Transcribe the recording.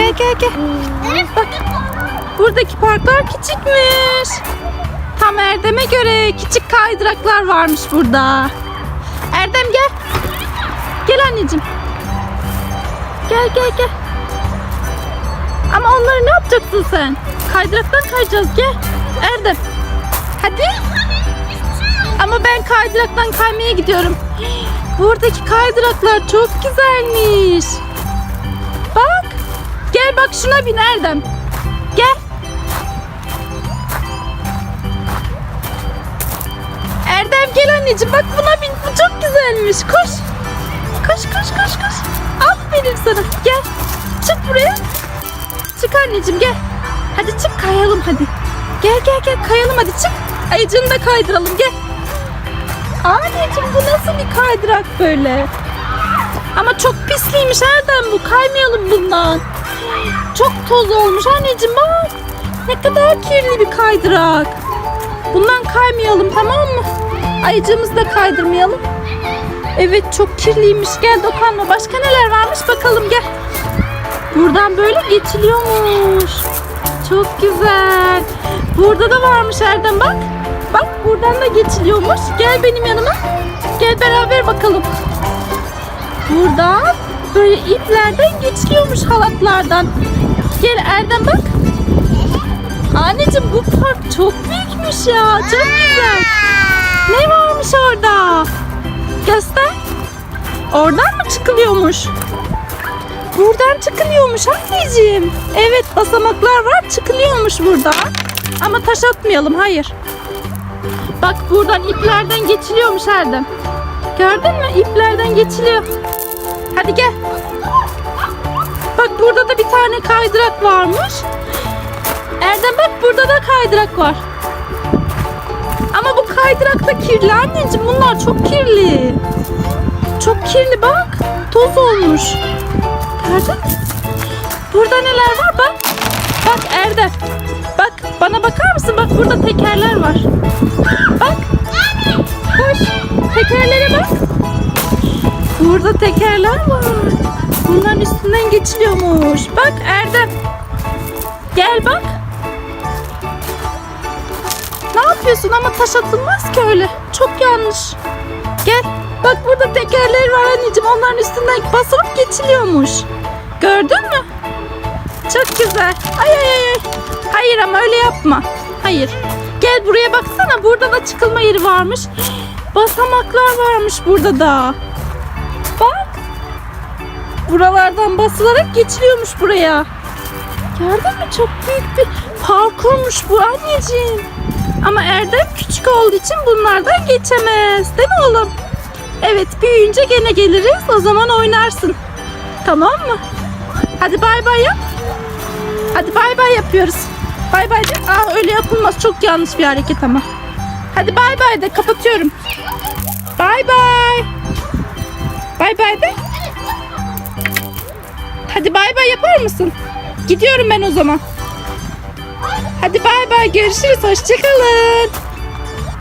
Gel gel gel. Bak buradaki parklar küçükmüş. Tam Erdem'e göre küçük kaydıraklar varmış burada. Erdem gel. Gel anneciğim. Gel gel gel. Ama onları ne yapacaksın sen? Kaydıraktan kayacağız gel. Erdem. Hadi. Ama ben kaydıraktan kaymaya gidiyorum. Buradaki kaydıraklar çok güzelmiş. Gel bak şuna bin Erdem. Gel. Erdem gel anneciğim bak buna bin. Bu çok güzelmiş. Koş. Koş koş koş koş. Aferin sana. Gel. Çık buraya. Çık anneciğim gel. Hadi çık kayalım hadi. Gel gel gel kayalım hadi çık. Ayıcını da kaydıralım gel. Anneciğim bu nasıl bir kaydırak böyle? Ama çok pisliymiş Erdem bu. Kaymayalım bundan. Çok toz olmuş anneciğim bak. Ne kadar kirli bir kaydırak. Bundan kaymayalım tamam mı? Ayıcığımızı da kaydırmayalım. Evet çok kirliymiş. Gel dokunma. Başka neler varmış bakalım gel. Buradan böyle geçiliyormuş. Çok güzel. Burada da varmış Erdem bak. Bak buradan da geçiliyormuş. Gel benim yanıma. Gel beraber bakalım. Buradan böyle iplerden geçiliyormuş halatlardan. Gel Erdem bak. Anneciğim bu park çok büyükmüş ya. Çok güzel. Ne varmış orada? Göster. Oradan mı çıkılıyormuş? Buradan çıkılıyormuş anneciğim. Evet basamaklar var çıkılıyormuş burada. Ama taş atmayalım hayır. Bak buradan iplerden geçiliyormuş Erdem. Gördün mü? İplerden geçiliyor. Hadi gel. Bak burada da bir tane kaydırak varmış. Erdem bak burada da kaydırak var. Ama bu kaydırak da kirli anneciğim. Bunlar çok kirli. Çok kirli bak. Toz olmuş. Mü? Burada neler var bak. Bak Erdem. Bak bana bakar mısın? Bak burada tekerler var. Bak. Burada tekerler var. Bunların üstünden geçiliyormuş. Bak Erdem. Gel bak. Ne yapıyorsun ama taş atılmaz ki öyle. Çok yanlış. Gel. Bak burada tekerler var anneciğim. Onların üstünden basıp geçiliyormuş. Gördün mü? Çok güzel. Ay ay. ay. Hayır ama öyle yapma. Hayır. Gel buraya baksana. Burada da çıkılma yeri varmış. Basamaklar varmış burada da. Buralardan basılarak geçiliyormuş buraya. Gördün mü? Çok büyük bir parkurmuş bu anneciğim. Ama Erdem küçük olduğu için bunlardan geçemez. Değil mi oğlum? Evet büyüyünce gene geliriz. O zaman oynarsın. Tamam mı? Hadi bay bay yap. Hadi bay bay yapıyoruz. Bay bay de. Aa öyle yapılmaz. Çok yanlış bir hareket ama. Hadi bay bay de kapatıyorum. Bay bay. Bay bay de. Hadi bay bay yapar mısın? Gidiyorum ben o zaman. Hadi bay bay görüşürüz. Hoşçakalın.